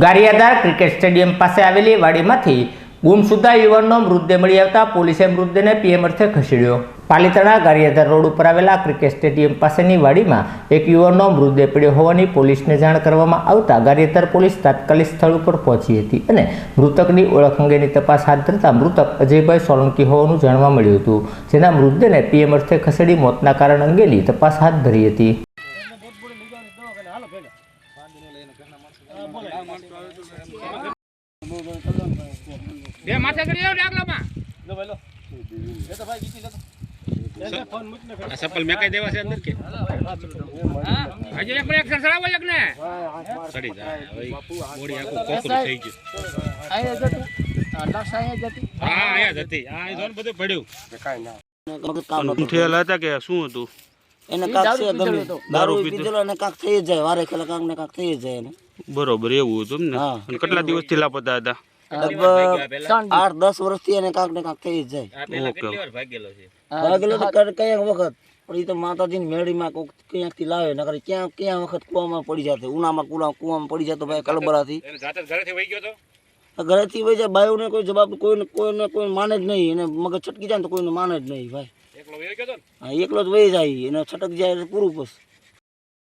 Gariyadhar cricket stadium પાસે આવેલી વાડીમાંથી ગુમસુદા યુવાનનો મૃતદેહ મળી આવતા પોલીસે મૃતદેહને પીએમ અર્થે ખસેડ્યો. પાલિતાણા ગારિયાધાર રોડ ઉપર આવેલા ક્રિકેટ સ્ટેડિયમ પાસેની વાડીમાં એક યુવાનનો મૃતદેહ પડ્યો હોવાની પોલીસને જાણ કરવામાં આવતા ગારિયાધાર પોલીસ તાત્કાલિક સ્થળ ઉપર પહોંચી હતી અને મૃતકની ઓળખ અંગેની તપાસ હાથ ધરતા મૃતક અજયભાઈ સોલંકી હોવાનું જાણવા મળ્યું હતું, જેના મૃતદેહને પીએમ અર્થે ખસેડી મોતના કારણ અંગેની તપાસ હાથ ધરી હતી. બે માથે કરી આવ ડાગલામાં આ સપલ મેં કઈ દેવા છે અંદર કે? હજી એક એક સળાવો એક ને? સડી જાય મોડી આખું કોકરું થઈ ગયું. હા અહીંયા જતી હા આયા જતી આ જોન બધું પડ્યું. ઊંઠેલા હતા કે શું હતું? એને કાક છે ગમે. દારૂ પીધેલો. અને કાક થઈ જ જાય વારે ખેલા કાક ને કાક થઈ જ જાય એને બરોબર એવું હતું ને? અને કેટલા દિવસથી લાપતા હતા? લગભગ આઠ દસ વર્ષથી એને કાક ને કાંક થઈ જ જાય. ઓકે ભાગેલો તો કયા કયાક વખત. પણ એ તો માતાજીની મેળીમાં કોક ક્યાંકથી લાવે નકર ક્યાં ક્યાં વખત કુવામાં પડી જાય ઉનામાં કુલા કુવામાં પડી જતો ભાઈ કલબરાથી. ઘરેથી વહી ગયો તો? ઘરેથી વહી જાય બાયોને કોઈ જવાબ કોઈને કોઈને કોઈ માને જ નહીં. એને મગજ છટકી જાય ને તો કોઈને માને જ નહીં ભાઈ. એકલો જ વહી જાય એને છટક જાય પૂરું બસ